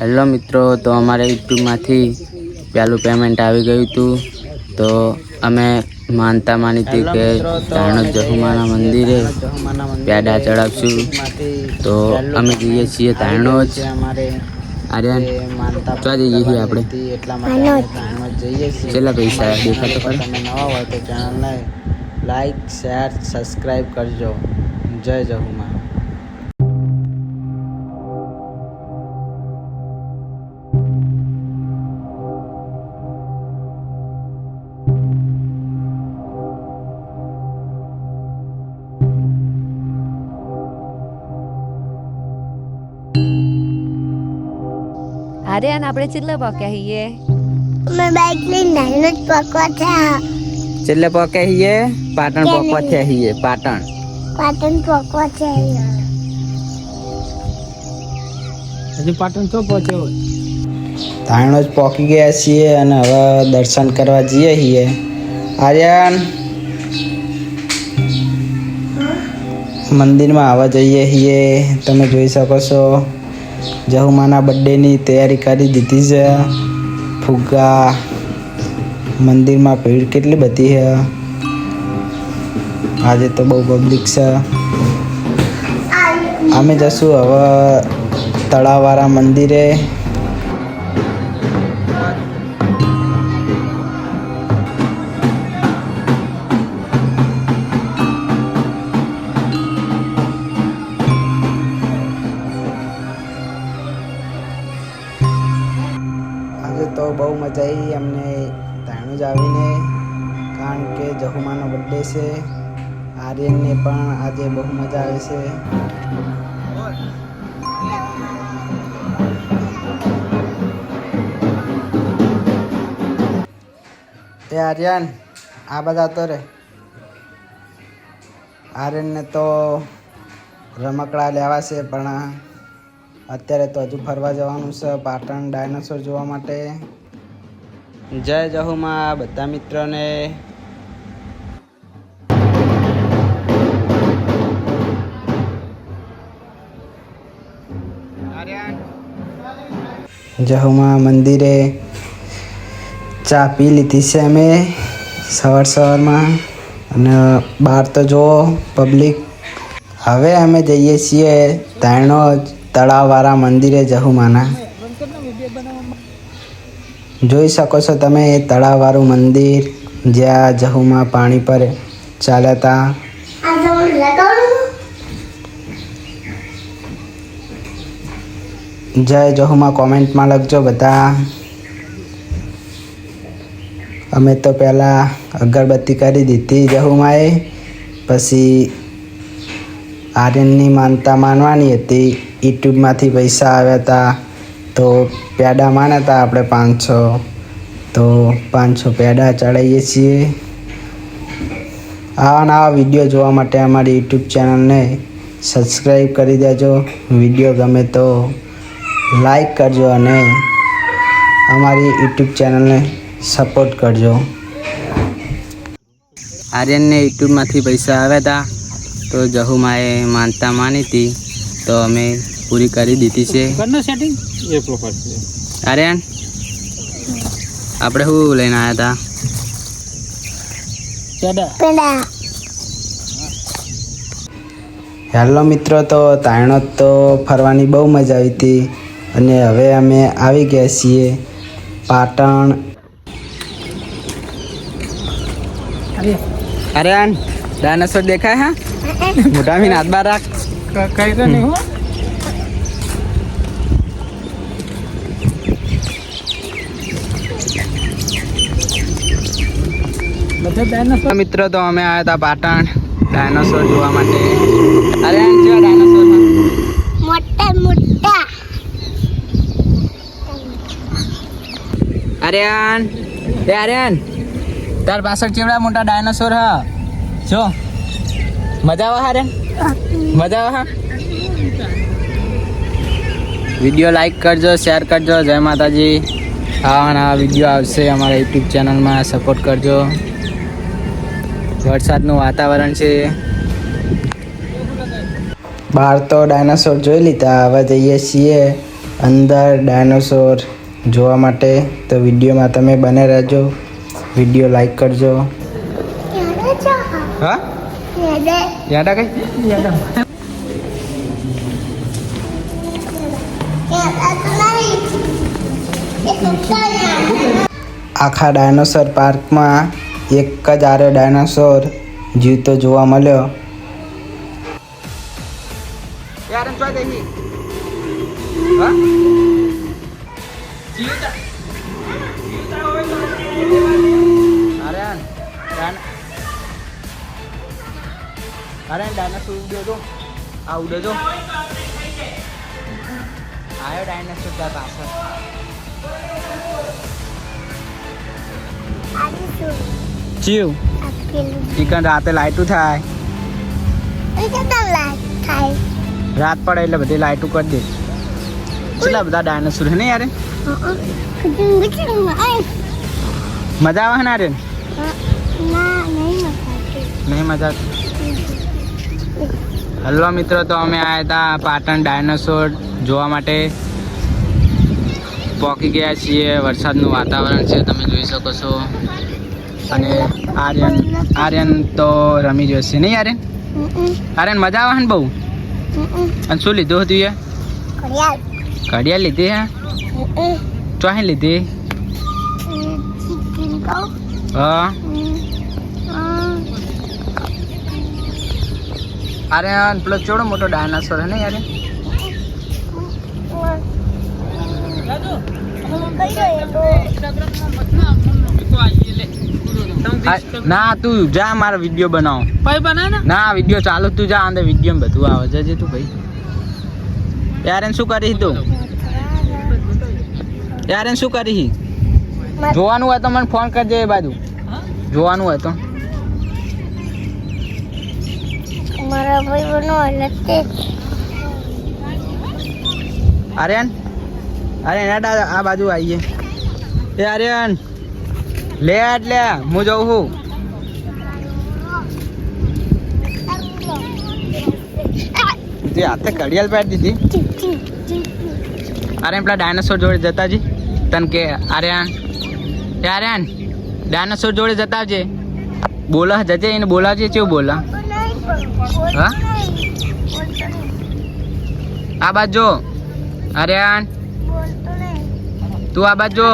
Hello મિત્રો તો અમારે યુટ્યુબમાંથી પહેલું પેમેન્ટ આવી ગયું હતું. તો અમે માનતા માની હતી કે જાણો જહુમાના મંદિરે પેડા ચડાવશું. તો અમે જઈએ છીએ તારણો જ આર્યન ચો જઈએ છીએ આપણે? કેટલા પૈસા દેખાતો ખરા તમે નવા હોય તો ચેનલને લાઈક શેર સબસ્ક્રાઈબ કરજો. જય જહુમા અરે અને આપણે છેલ્લા પાક્યા છીએ મેં બાઈક લઈને નાનો જ પકવા છે છેલ્લે પકે હીએ પાટણ પકવા થયા હીએ પાટણ. પાટણ પકવા છે હજી પાટણ ચો પહોંચ્યો તાણો જ પહોંચી ગયા છીએ અને હવે દર્શન કરવા જઈએ છીએ આર્યન? મંદિરમાં આવવા જઈએ છીએ તમે જોઈ શકો છો. જહુમાના બર્થડેની તૈયારી કરી દીધી છે. ફુગ્ગા મંદિરમાં ભીડ કેટલી બધી છે. આજે તો બહુ પબ્લિક છે. અમે જશું હવે તળાવવાળા મંદિરે. તો બહુ મજા આવી અમને ધાણું જ આવીને, કારણ કે જહુમાનો બર્થડે છે. આર્યનને પણ આજે બહુ મજા આવે છે. એ આર્યન, આ બધા તો રે. આર્યનને તો રમકડા લેવા છે, પણ અત્યારે તો હજુ ફરવા જવાનું છે, પાટણ ડાયનોસોર જોવા માટે. જય જહુમાં બધા મિત્રોને. જહુમાં મંદિરે ચા પી લીધી છે અમે સવાર સવારમાં. અને બહાર તો જુઓ પબ્લિક હવે અમે જઈએ છીએ તાયણો તળાવવાળા મંદિરે જહુમાના જોઈ શકો છો તમે એ તળાવવાળું મંદિર, જ્યાં જહુમાં પાણી પર ચાલતા. જય જહુમાં કોમેન્ટમાં લખજો બધા. અમે તો પહેલાં અગરબત્તી કરી દીધી જહુમાએ, પછી આર્યનની માનતા માનવાની હતી. યુટ્યુબમાંથી પૈસા આવ્યા હતા તો પેડા માન્યા હતા આપણે પાંચસો. તો પાંચસો પેડા ચડાવીએ છીએ. આવા નવા વીડિયો જોવા માટે અમારી યુટ્યુબ ચેનલને સબસ્ક્રાઈબ કરી દેજો. વીડિયો ગમે તો લાઈક કરજો અને અમારી યુટ્યુબ ચેનલને સપોર્ટ કરજો. આર્યનને યુટ્યુબમાંથી પૈસા આવ્યા હતા તો જહુમાએ માનતા માની હતી તો અમે પૂરી કરી દીધી છે. સેટિંગ આર્યન આપણે શું લઈને આવ્યા હતા હેલો મિત્રો તો તાયણો તો ફરવાની બહુ મજા આવી હતી અને હવે અમે આવી ગયા છીએ પાટણ. આર્યન ડાયનાસોર દેખાય હા? મોટા મીન હાથ બાર રાખ. કઈ તો નહીં હો. બધા ડાયનાસોર મિત્રો તો અમે આવ્યા હતા પાટણ ડાયનોસોર જોવા માટે. અરે જેવા ડાયનોસોર મોટા મોટા. આર્યન એ આર્યન તાર પાછળ કેવડા મોટા ડાયનોસોર હ? જો મજા આવે આર્યન મજા આવે વીડિયો લાઈક કરજો શેર કરજો. જય માતાજી. આવા નવા વીડિયો આવશે અમારા યુટ્યુબ ચેનલમાં સપોર્ટ કરજો. વરસાદનું વાતાવરણ છે. બહાર તો ડાયનાસોર જોઈ લીધા. હવે જઈએ છીએ અંદર ડાયનોસોર જોવા માટે. તો વિડીયોમાં તમે બને રહેજો. વીડિયો લાઈક કરજો. હા? યાદા કઈ યાદ આખા ડાયનોસોર પાર્કમાં એક જ આરે ડાયનોસોર જીવતો જોવા મળ્યો. અરે ડાયનાસોર ઉડ્યો તો. આ ઉડ્યો આયો ડાયનાસોર પાછળ. આપેલું. ચિકન રાતે લાઇટું થાય. રાત પડે એટલે બધી લાઇટું કરી દે. કેટલા બધા ડાયનાસોર હે ને યાર મજા આવે ને યાર ના નહીં મજા હલવા મિત્રો તો અમે આવ્યા હતા પાટણ ડાયનાસોર જોવા માટે પહોંચી ગયા છીએ. વરસાદનું વાતાવરણ છે, તમે જોઈ શકો છો. અને આર્યન આર્યન તો રમી જશે નહીં આર્યન? આર્યન મજા આવે ને બહુ? અને શું લીધું હતું યાર ઘડિયાળ લીધી હે? ચોહી લીધી? હા. આર્યન, પેલો ચોડો મોટો ડાયનાસોર હે ને યાર ના તું જા મારો વીડિયો બનાવો. ભાઈ બના ના? વીડિયો ચાલુ તું જા અંદર વીડિયો બધું આવે. જજે તું ભાઈ. ત્યારે એને શું કરી તું? ત્યારે એને શું કરી? જોવાનું હોય તો મને ફોન કરજે એ બાજુ. જોવાનું હોય તો. મારા ભાઈ બનો એટલે આર્યન આર્યન હેડ આ બાજુ આવીએ. એ આર્યન, લે એટલે હું જઉં છું. તે હાથે ઘડિયાળ પાડી દીધી. અરે પેલા ડાયનાસોર જોડે જતા જી. તન કે, આર્યન, એ આર્યન, ડાયનાસોર જોડે જતા જે બોલા, જજે એને બોલાવજે, ચેવું બોલા? હા? આ બાજુ આર્યન તું આ બાજુ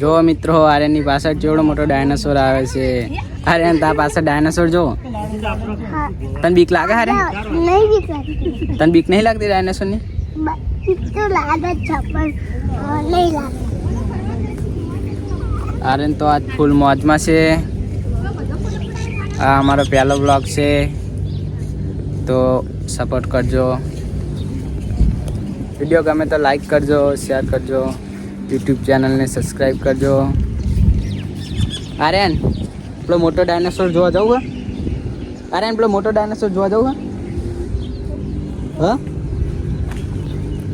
જો મિત્રો આર્યનની પાછળ જેવડો મોટો ડાયનાસોર આવે છે. આર્યન તા પાછળ ડાયનાસોર જો. તને બીક લાગે હારે તને બીક નહીં લાગતી ડાયનાસોરની? તો આર્યન તો આજ ફૂલ મોજમાં છે. આ અમારો પહેલો બ્લોગ છે. તો સપોર્ટ કરજો. વીડિયો ગમે તો લાઈક કરજો શેર કરજો. યુટ્યુબ ચેનલને સબસ્ક્રાઈબ કરજો. આર્યન, પેલો મોટો ડાયનાસોર જોવા જવું હે? આર્યન, પેલો મોટો ડાયનાસોર જોવા જવું હા? હ?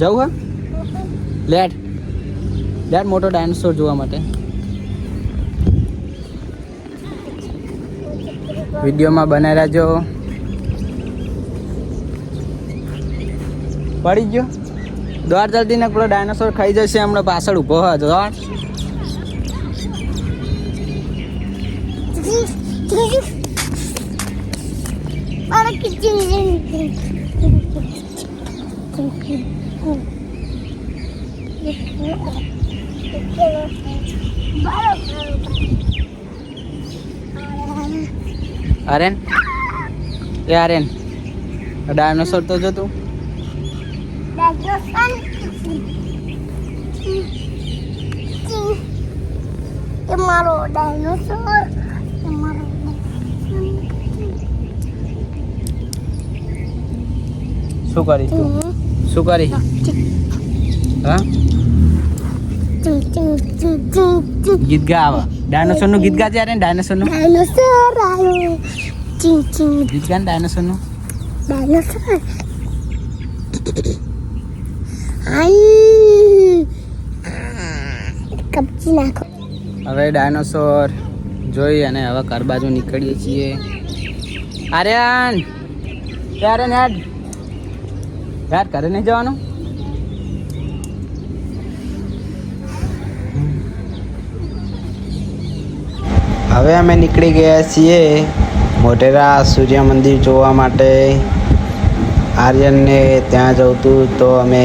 જવું હા? લેટ. લેટ મોટો ડાયનોસોર જોવા માટે. વિડીયોમાં બનાવી રહેજો પડી ગયો. દ્વાર જલ્દી ને પેલો ડાયનોસોર ખાઈ જશે, હમણાં પાછળ ઊભો હોય દ્વાર Thank que આર્યન એ આર્યન ડાયનોસોર તો જો તું. મારો ડાયનોસોર મારો શું કરીશ તું? શું કરી? હા ગીત ગાવા. ડાયનોસોરનું ગીત ગાજે આર્યન ડાયનોસોરનું? ડાયનોસોર આવ્યો ચિંગ ચિંગ ગીત ગાન ડાયનોસોરનું? ડાયનોસોર આઈ. કપચી નાખો. હવે ડાયનોસોર જોઈ અને હવે ઘર બાજુ નીકળીએ છીએ. આર્યન! આર્યન હેડ! યાર ઘરે નહીં જવાનું? હવે અમે નીકળી ગયા છીએ મોટેરા સૂર્ય મંદિર જોવા માટે. આર્યનને ત્યાં જવું હતું તો અમે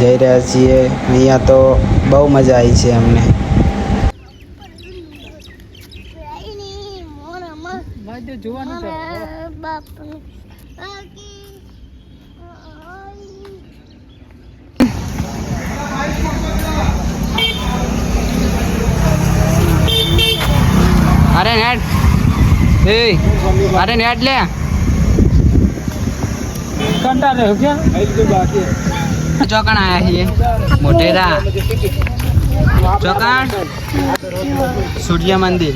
જઈ રહ્યા છીએ. અહીંયા તો બહુ મજા આવી છે અમને. જોવાનું છે બાપનું અરે નેટ. એ અરે નેટ લે. કંટા રહ્યો ક્યાં ચોકણ આયા છીએ. મોટેરા ચોકણ. સૂર્ય મંદિર.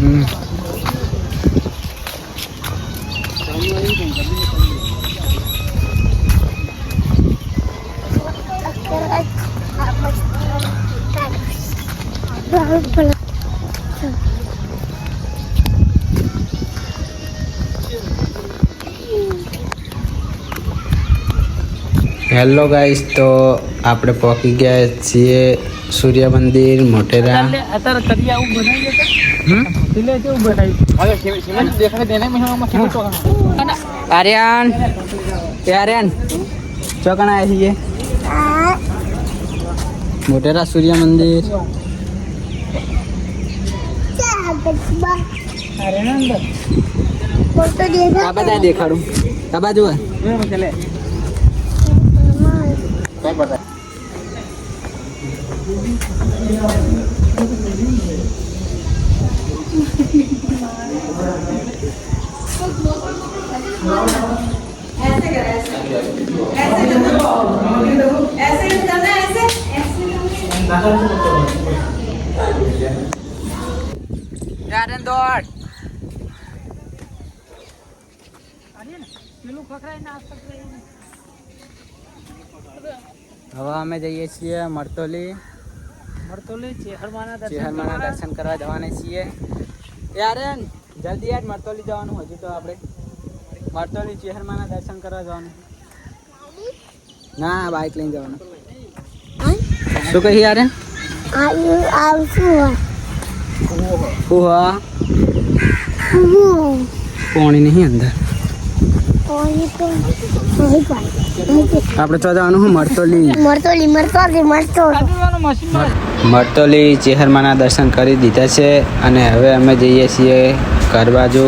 હમ. હેલો ગાઈસ તો આપણે પહોંચી ગયા છીએ સૂર્ય મંદિર મોટેરા. અત્યારે તરિયા આવું બનાવી દેતા. એટલે કેવું બનાવ્યું દેખાડે તેને મહિનામાં કેવું ચોકણ. આર્યન આર્યન ચોકણ આવ્યા છીએ. મોટેરા સૂર્ય મંદિર. આ બધા દેખાડું. આ બાજુ આર્યન દોડ. હવે અમે જઈએ છીએ મરતોલી. મરતોલી ચેહરમાના દર્શન કરવા જવાના છીએ. એ જલ્દી યાર મરતોલી જવાનું હજુ તો આપણે મરતોલી ચેહરમાના દર્શન કરવા જવાનું. ના બાઇક લઈને જવાનું. શું કહી આર્યન આવશું હું હા પાણી નહીં અંદર. આપણે તો જવાનું હું મરતોલી. મરતોલી મરતોલી મરતોલી ચેહરમાના દર્શન કરી દીધા છે અને હવે અમે જઈએ છીએ કરવા બાજુ.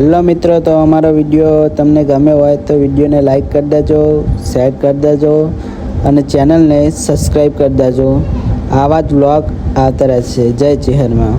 હેલો મિત્રો, તો અમારો વીડિયો તમને ગમે હોય તો વિડીયોને લાઈક કરી દેજો, શેર કરી દેજો અને ચેનલને સબસ્ક્રાઈબ કરી દેજો. આવા જ વ્લોગ આવતા રહેશે. જય ચેહરમાં